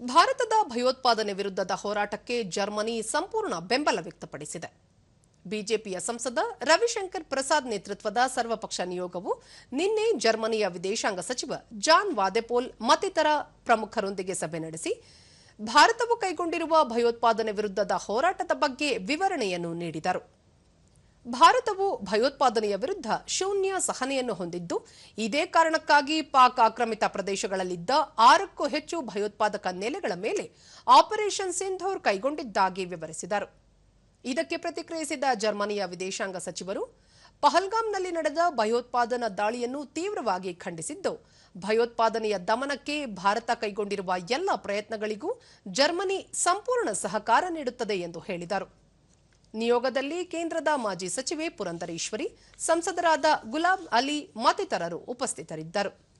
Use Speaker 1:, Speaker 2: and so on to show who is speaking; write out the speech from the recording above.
Speaker 1: ಭಾರತದ ಭಯೋತ್ಪಾದನೆ ವಿರುದ್ಧದ ಹೋರಾಟಕ್ಕೆ ಜರ್ಮನಿ ಸಂಪೂರ್ಣ ಬೆಂಬಲ ವ್ಯಕ್ತಪಡಿಸಿದೆ. ಬಿಜೆಪಿಯ ಸಂಸದ ರವಿಶಂಕರ್ ಪ್ರಸಾದ್ ನೇತೃತ್ವದ ಸರ್ವಪಕ್ಷ ನಿಯೋಗವು ನಿನ್ನೆ ಜರ್ಮನಿಯ ವಿದೇಶಾಂಗ ಸಚಿವ ಜಾನ್ ವಾದೆಪೋಲ್ ಮತ್ತಿತರ ಪ್ರಮುಖರೊಂದಿಗೆ ಸಭೆ ನಡೆಸಿ, ಭಾರತವು ಕೈಗೊಂಡಿರುವ ಭಯೋತ್ಪಾದನೆ ವಿರುದ್ಧದ ಹೋರಾಟದ ಬಗ್ಗೆ ವಿವರಣೆಯನ್ನು ನೀಡಿದರು. ಭಾರತವು ಭಯೋತ್ಪಾದನೆಯ ವಿರುದ್ಧ ಶೂನ್ಯ ಸಹನೆಯನ್ನು ಹೊಂದಿದ್ದು, ಇದೇ ಕಾರಣಕ್ಕಾಗಿ ಪಾಕ್ ಆಕ್ರಮಿತ ಪ್ರದೇಶಗಳಲ್ಲಿದ್ದ ಆರಕ್ಕೂ ಹೆಚ್ಚು ಭಯೋತ್ಪಾದಕ ನೆಲೆಗಳ ಮೇಲೆ ಆಪರೇಷನ್ ಸಿಂಧೂರ್ ಕೈಗೊಂಡಿದ್ದಾಗಿ ವಿವರಿಸಿದರು. ಇದಕ್ಕೆ ಪ್ರತಿಕ್ರಿಯಿಸಿದ ಜರ್ಮನಿಯ ವಿದೇಶಾಂಗ ಸಚಿವರು ಪಹಲ್ಗಾಮ್ನಲ್ಲಿ ನಡೆದ ಭಯೋತ್ಪಾದನಾ ದಾಳಿಯನ್ನು ತೀವ್ರವಾಗಿ ಖಂಡಿಸಿದ್ದು, ಭಯೋತ್ಪಾದನೆಯ ದಮನಕ್ಕೆ ಭಾರತ ಕೈಗೊಂಡಿರುವ ಎಲ್ಲ ಪ್ರಯತ್ನಗಳಿಗೂ ಜರ್ಮನಿ ಸಂಪೂರ್ಣ ಸಹಕಾರ ನೀಡುತ್ತದೆ ಎಂದು ಹೇಳಿದರು. ನಿಯೋಗದಲ್ಲಿ ಕೇಂದ್ರದ ಮಾಜಿ ಸಚಿವೆ ಪುರಂದರೇಶ್ವರಿ ಸಂಸದರಾದ ಗುಲಾಬ್ ಅಲಿ ಮತ್ತಿತರರು ಉಪಸ್ಥಿತರಿದ್ದರು.